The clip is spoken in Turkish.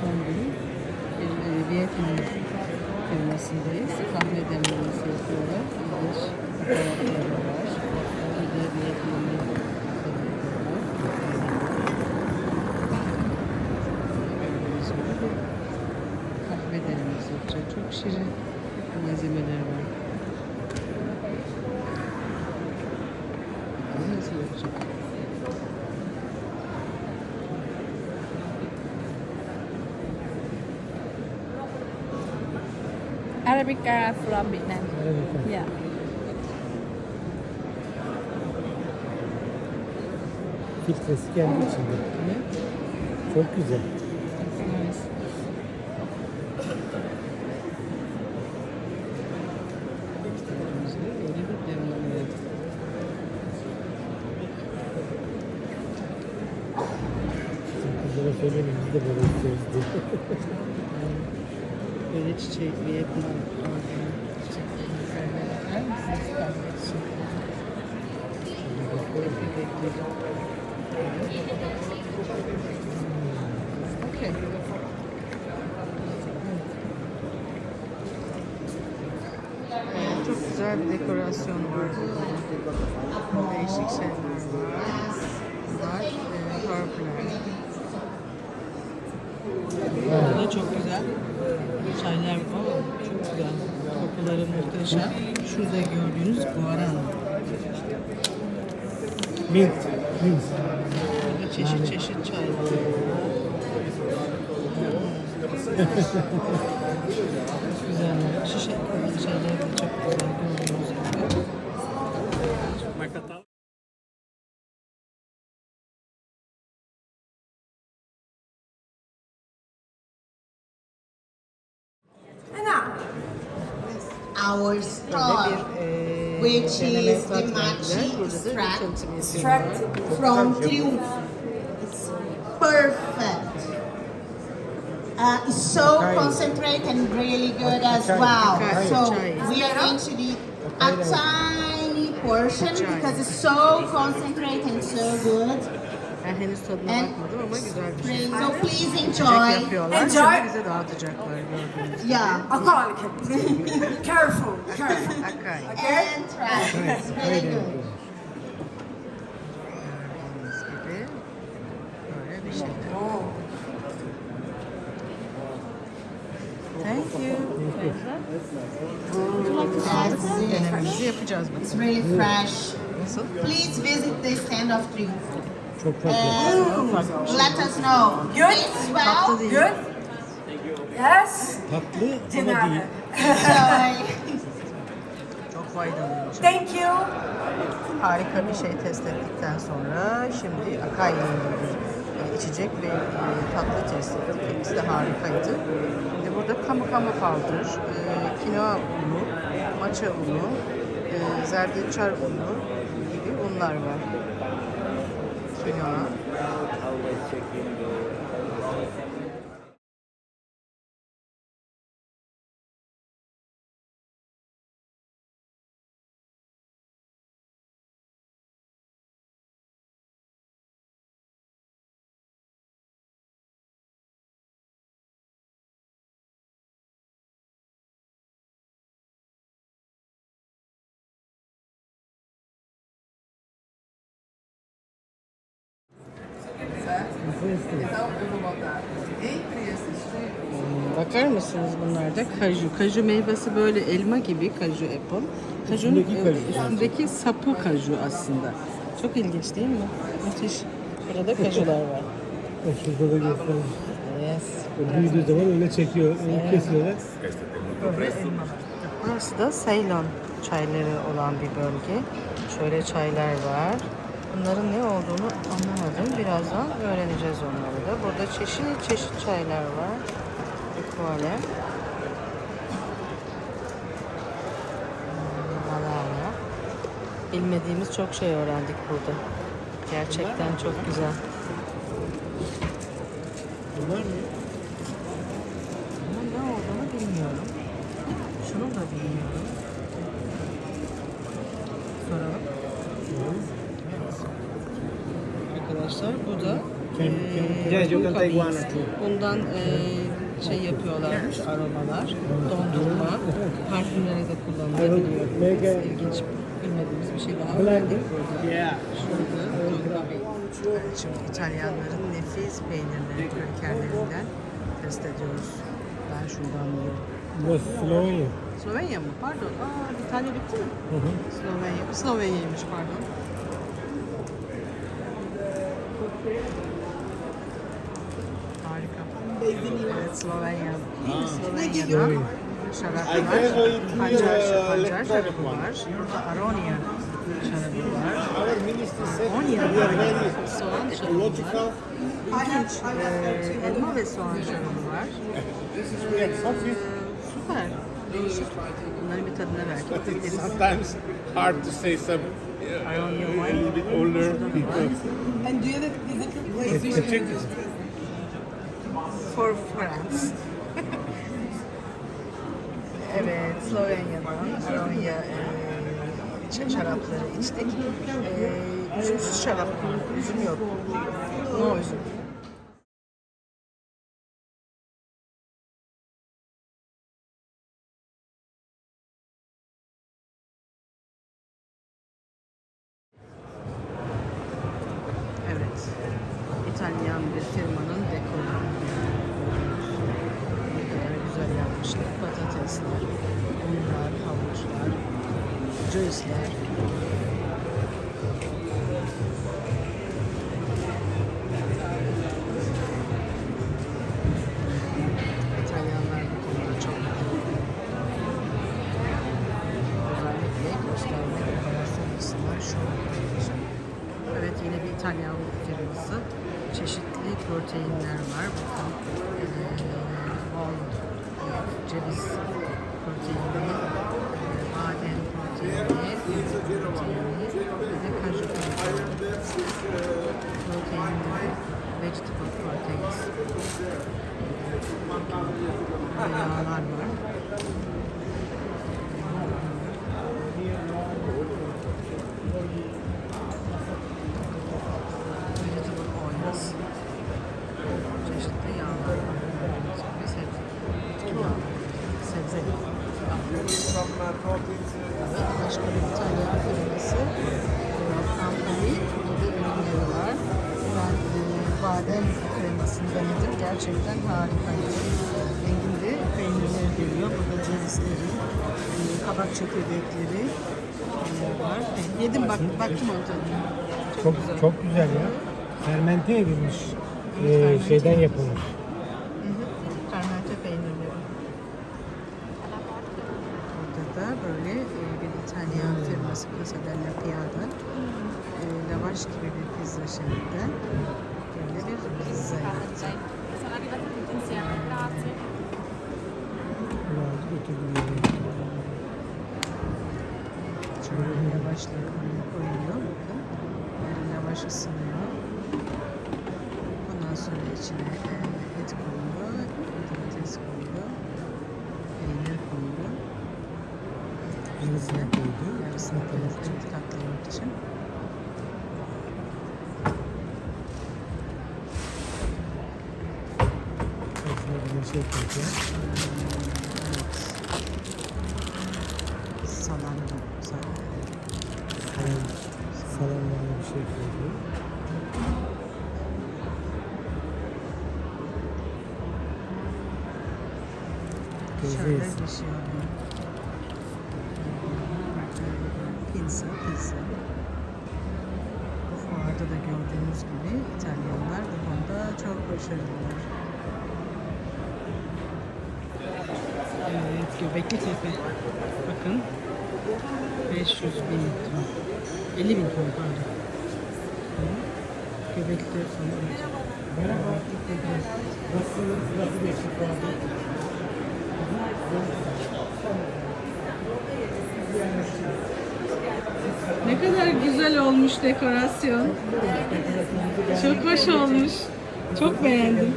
son gün bir e, Vietnam firmasındayız. Kahve demlemesi yapıyorlar. Bir fotoğrafları var. Bir de bir kahve demlemesi yapacak. Çok şirin malzemeler var. Nasıl yapacak. Arabica from Vietnam. Arabica. Yeah. Filtresi kendi içinde. Çok güzel. Bizim kızlara söylemeyin biz de böyle istiyoruz diye. Böyle çiçek, Vietnam, organ, çiçeklerini kahve yapar mısınız kahve için? Bekledim. Okay. Çok güzel bir dekorasyon var. Değişik şeyler var. Bunlar e, harfler. Burada çok güzel çaylar var. Çok güzel. Kokuları muhteşem. Şurada gördüğünüz guarana. Mint. Mint. Burada çeşit çeşit var. çok güzel. Şişe şeyler de çok güzel gördüğünüz gibi. Our bir e, which is the tat verdiler. matcha Burada da bir extract, extract from Triumph. It's perfect. Uh, it's so concentrated and really good as well. So we are going to do a tiny portion because it's so concentrated and so good. Ben henüz tadına And bakmadım ama güzel bir şey. So please Çiçek enjoy. yapıyorlar. Enjoy. Şimdi bize dağıtacaklar gördüğünüz gibi. Yeah. Alcoholic. careful, careful. Akai. And try. It's very good. Gördüğünüz gibi böyle bir şey. Oh. Thank you. That's it. Denememizi yapacağız It's bakalım. really fresh. Nasıl? Please visit the stand of Triumph. And let us know. Good. Well. Good. Yes. Tatlı ama değil. Çok faydalıymış. Thank you. Harika bir şey test ettikten sonra şimdi bir e, içecek ve e, tatlı test ettik. Hepsi de harikaydı. Şimdi burada kamu kamu paldır, e, kinoa unu, matcha unu, e, zerdeçal unu gibi unlar var. deniyor ona. Bakar mısınız bunlarda kaju. Kaju meyvesi böyle elma gibi kaju apple. Kajunun Üstündeki e, kaju. üstündeki sapı kaju aslında. Çok ilginç değil mi? Müthiş. Burada kajular var. Şurada da gösterelim. Yes. Büyüdüğü zaman öyle çekiyor. Öyle kesiyorlar. Burası da Ceylon çayları olan bir bölge. Şöyle çaylar var. Bunların ne olduğunu anlamadım. Birazdan öğreneceğiz onları da. Burada çeşit çeşit çaylar var. Equale. Malala. Bilmediğimiz çok şey öğrendik burada. Gerçekten çok güzel. Bunlar mı? Ama ne olduğunu bilmiyorum. Şunu da bilmiyorum. Soralım. Arkadaşlar bu da. Bundan e, şey yapıyorlarmış aromalar, dondurma, parfümlere de kullanılabiliyor. İlginç, bilmediğimiz bir şey daha öğrendik burada. Şurada Şimdi İtalyanların nefis peynirleri, krakerlerinden test ediyoruz. Ben şundan yiyeyim. Bu Slovenya. Slovenya mı? Pardon. Aa, İtalya bitti mi? Hı hı. Slovenya. Slovenya'ymış pardon. Harika. Evet Slovenya. Slovenya'da şarap I var. have a Pancar, pancar şarabı var. Burada Aronia şarabı var. Aronia soğan şarabı var. İlginç. Ee, elma ve soğan şarabı var. Something, Süper. Değişik. Bunların bir tadına but belki it's deriz. sometimes hard to say some uh, a little bit older people. And do you have For France. evet, Slovenya'dan Aronya e, şarapları içtik. E, üzümsüz şarap, üzüm yok. No üzüm. İtalyan bir firmanın dekoru. Ne kadar güzel yapmışlar. Patatesler, unlar, havuçlar, juice'ler. Proteinler var. Walnut, ceviz proteini, badem proteini, kaju proteini. Vegetable proteins. Yağlar var. Başka bir İtalyan firması. Campari, burada da ürünleri var. Ben e, badem kremasını denedim. Gerçekten harikaydı. Renginde peynirleri geliyor. Burada cevizleri, e, kabak çekirdekleri e, var. E, Yedim bak, baktım onun tadına. Çok çok güzel ya. Fermente edilmiş. Fermente şeyden yapılmış. Fermente peynirleri. Burada da böyle e, İtalyan firması Casa della Piada e, lavaş gibi bir pizza şeklinde böyle bir pizza yaptı. Şöyle lavaşları oraya koyuyor. Bakın. Böyle lavaş ısınıyor. Ondan sonra içine e, et koyuyor, patates koyuyor, peynir koyuyor. Yarısına koydu. Yarısını koyuyor katlamak için. Bir şey koydu. Salam da. Salam, salamlarla bir şey koydu. Şöyle bir şey oluyor. Pizza, pizza. Bu fuarda da gördüğünüz gibi İtalyanlar bu konuda çok başarılılar. Evet, Göbekli Tepe. Bakın. 500 bin ton. 50 bin ton pardon. Göbekli Tepe. Merhaba. Nasılsınız? Nasıl geçti fuarda? Ne kadar güzel olmuş dekorasyon. Çok hoş olmuş. Çok beğendim.